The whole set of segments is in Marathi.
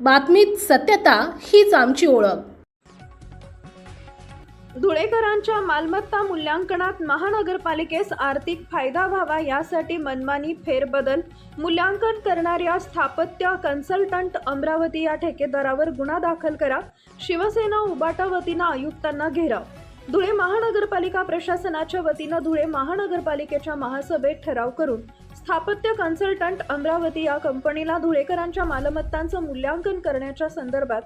बातमीत सत्यता हीच आमची ओळख. धुळेकरांच्या मालमत्ता मूल्यांकनात महानगरपालिकेस आर्थिक फायदा व्हावा यासाठी मनमानी फेरबदल मूल्यांकन करणाऱ्या स्थापत्य कन्सल्टंट अमरावती या ठेकेदारावर गुन्हा दाखल करा शिवसेना उबाटा वतीनं आयुक्तांना घेराव. धुळे महानगरपालिका प्रशासनाच्या वतीनं धुळे महानगरपालिकेच्या महासभेत ठराव करून स्थापत्य कन्सल्टंट अमरावती या कंपनीला धुळेकरांच्या मालमत्तांचं मूल्यांकन करण्याच्या संदर्भात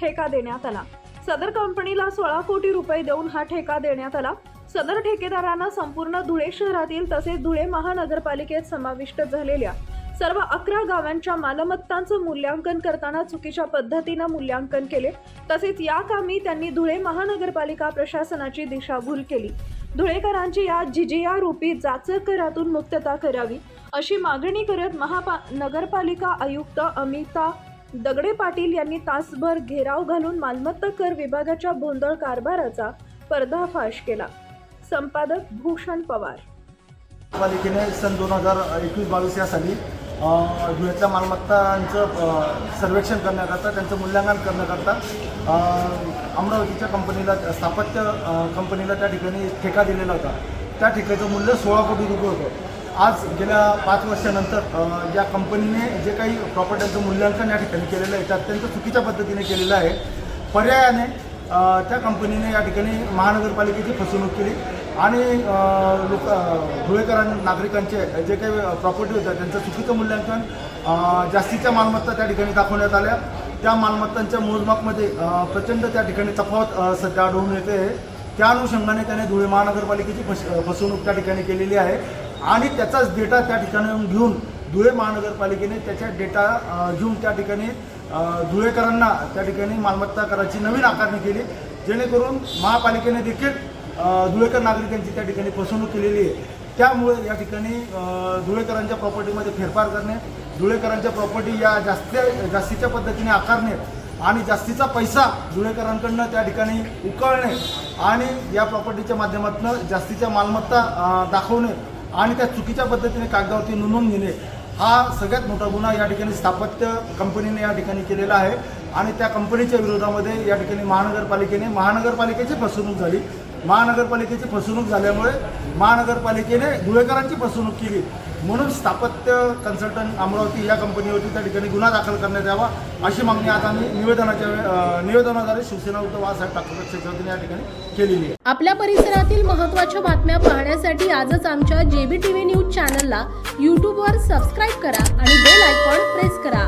ठेका देण्यात आला. सदर कंपनीला सोळा कोटी रुपये देऊन हा ठेका देण्यात आला. सदर ठेकेदारांना संपूर्ण धुळे शहरातील तसेच धुळे महानगरपालिकेत समाविष्ट झालेल्या सर्व अकरा गावांच्या मालमत्तांचं मूल्यांकन करताना चुकीच्या पद्धतीनं मूल्यांकन केले. तसेच या कामी त्यांनी धुळे महानगरपालिका प्रशासनाची दिशाभूल केली. धुळेकरांची या जिजिया रूपी जाचक करातून मुक्तता करावी. अशी मागणी करत महापा नगरपालिका आयुक्त अमिता दगडे पाटील यांनी तासभर घेराव घालून मालमत्ता कर विभागाच्या भोंदळ कारभाराचा पर्दाफाश केला. संपादक भूषण पवार. पालिकेने सन दोन हजार एकवीस बावीस या साली धुळ्यातल्या मालमत्तांचं सर्वेक्षण करण्याकरता त्यांचं मूल्यांकन करण्याकरता अमरावतीच्या कंपनीला स्थापत्य कंपनीला त्या ठिकाणी ठेका दिलेला होता. त्या ठेक्याचं मूल्य सोळा कोटी रुपये होतं. आज गेल्या पाच वर्षानंतर या कंपनीने जे काही प्रॉपर्ट्यांचं मूल्यांकन या ठिकाणी केलेलं आहे ते अत्यंत चुकीच्या पद्धतीने केलेलं आहे. पर्यायाने त्या कंपनीने या ठिकाणी महानगरपालिकेची फसवणूक केली आणि लोक अ, धुळेकरां नागरिकांचे जे काही प्रॉपर्टी होत्या त्यांचं चुकीचं मूल्यांकन जास्तीच्या मालमत्ता त्या ठिकाणी दाखवण्यात आल्या. त्या मालमत्तांच्या मोजमापमध्ये प्रचंड त्या ठिकाणी तफावत सध्या आढळून येते. त्या अनुषंगाने त्याने धुळे महानगरपालिकेची फस फसवणूक त्या ठिकाणी केलेली आहे. आणि त्याचाच डेटा त्या ठिकाणी घेऊन धुळे महानगरपालिकेने त्याच्या डेटा घेऊन त्या ठिकाणी धुळेकरांना त्या ठिकाणी मालमत्ता कराची नवीन आकारणी केली. जेणेकरून महापालिकेने देखील धुळेकर नागरिकांची त्या ठिकाणी फसवणूक केलेली आहे. त्यामुळे या ठिकाणी धुळेकरांच्या प्रॉपर्टीमध्ये फेरफार करणे धुळेकरांच्या प्रॉपर्टी या जास्त जास्तीच्या पद्धतीने आकारणे आणि जास्तीचा पैसा धुळेकरांकडनं त्या ठिकाणी उकळणे आणि या प्रॉपर्टीच्या माध्यमातून जास्तीच्या मालमत्ता दाखवणे आणि त्या चुकीच्या पद्धतीने कागदावरती नोंदवून घेणे हा सगळ्यात मोठा गुन्हा या ठिकाणी स्थापत्य कंपनीने या ठिकाणी केलेला आहे. आणि त्या कंपनीच्या विरोधामध्ये या ठिकाणी महानगरपालिकेने महानगरपालिकेची फसवणूक झाली. महानगरपालिकेची फसवणूक झाल्यामुळे महानगरपालिकेने धुळेकरांची फसवणूक केली. म्हणून स्थापत्य कन्सल्टंट अमरावती या कंपनीवरती त्या ठिकाणी गुन्हा दाखल करण्यात यावा अशी मागणी आज आम्ही निवेदनाच्या निवेदनाद्वारे शिवसेना उद्धव बाळासाहेब ठाकरे पक्षाच्या वतीने या ठिकाणी केलेली आहे. आपल्या परिसरातील महत्त्वाच्या बातम्या पाहण्यासाठी आजच आमच्या जेबी टीव्ही न्यूज चॅनलला यूट्यूबवर सबस्क्राईब करा आणि बेल आयकॉन प्रेस करा.